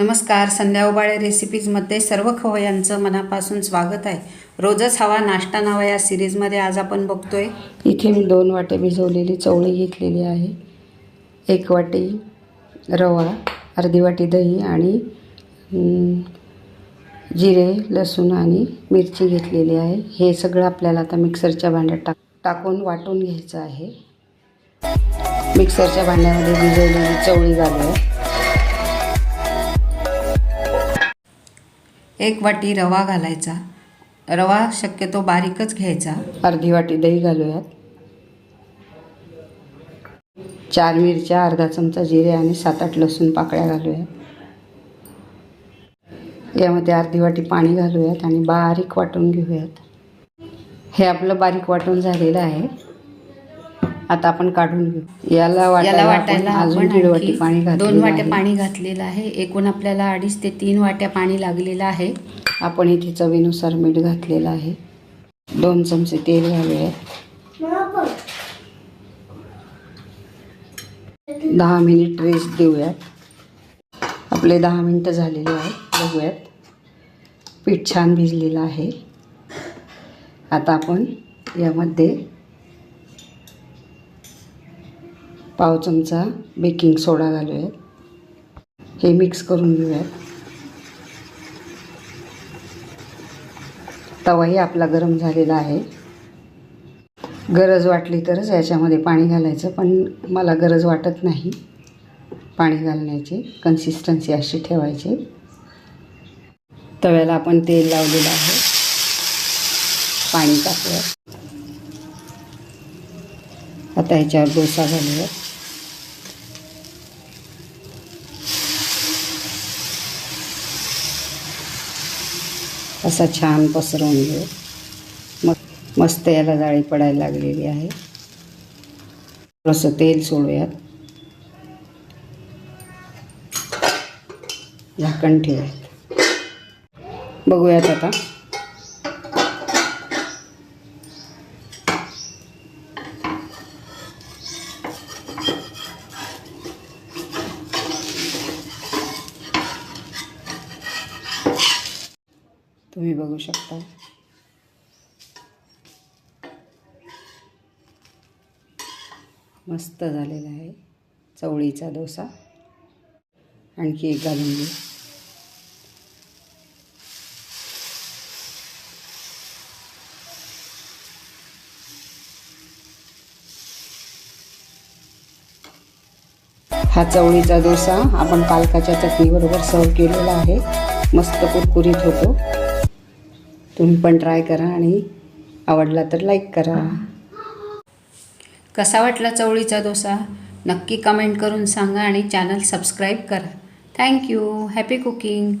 नमस्कार संध्या उबाळे रेसिपीजमध्ये सर्व खवयांचं मनापासून स्वागत आहे. रोजच हवा नाश्ता नावा या सिरीजमध्ये आज आपण बघतोय. इथे मी दोन वाटे भिजवलेली चवळी घेतलेली आहे. एक वाटी रवा अर्धी वाटी दही आणि जिरे लसूण आणि मिरची घेतलेली आहे. हे सगळं आपल्याला आता मिक्सरच्या भांड्यात टाक टाकून वाटून घ्यायचं आहे. मिक्सरच्या भांड्यामध्ये भिजवलेली चवळी घालूया. एक वाटी रवा घालायचा. रवा शक्यतो बारीकच घ्यायचा. अर्धी वाटी दही घालूयात. चार मिरच्या अर्धा चमचा जिरे आणि सात आठ लसूण पाकळ्या घालूयात. यामध्ये अर्धी वाटी पाणी घालूयात आणि बारीक वाटून घेऊयात. हे आपलं बारीक वाटून झालेलं आहे. आता आपण काढून घेऊ. याला याला वाटायला आपण अजून दीड वाटी पाणी दोन वाट्या आहे. पाणी घातलेलं आहे. एकूण आपल्याला अडीच ते तीन वाट्या पाणी लागलेलं आहे. आपण इथे चवीनुसार मीठ घातलेलं आहे. दोन चमचे तेल घालूयात दहा मिनिट रेस्ट देऊयात. आपले दहा मिनटं झालेले आहेत. बघूयात. पीठ छान भिजलेलं आहे. आता आपण यामध्ये पाव चमचा बेकिंग सोडा घालूयात. हे मिक्स करून घेऊयात. तवाही आपला गरम झालेला आहे. गरज वाटली तरच याच्यामध्ये पाणी घालायचं पण मला गरज वाटत नाही पाणी घालण्याची. कन्सिस्टन्सी अशी ठेवायची. तव्याला आपण तेल लावलेलं आहे. पाणी टाकूया आता ह्याच्यावर डोसा घालूया असा छान पसरवून घेऊ. मग मस्त याला जाळी पडायला लागलेली आहे. थोडंसं तेल सोडूयात. झाकण ठेवूयात. बघूयात आता. तुम्ही बघू शकता मस्त झालेला आहे. चवळीचा डोसा आणखी एक घालून घेऊ हा चवळीचा डोसा आपण पालकाच्या चटणीबरोबर सर्व केलेला आहे. मस्त कुरकुरीत होतो. तुम्ही पण ट्राय करा आणि आवडला तर लाईक करा. कसा वाटला चवळीचा डोसा? नक्की कमेंट करून सांगा आणि चॅनल सबस्क्राईब करा. Thank you happy cooking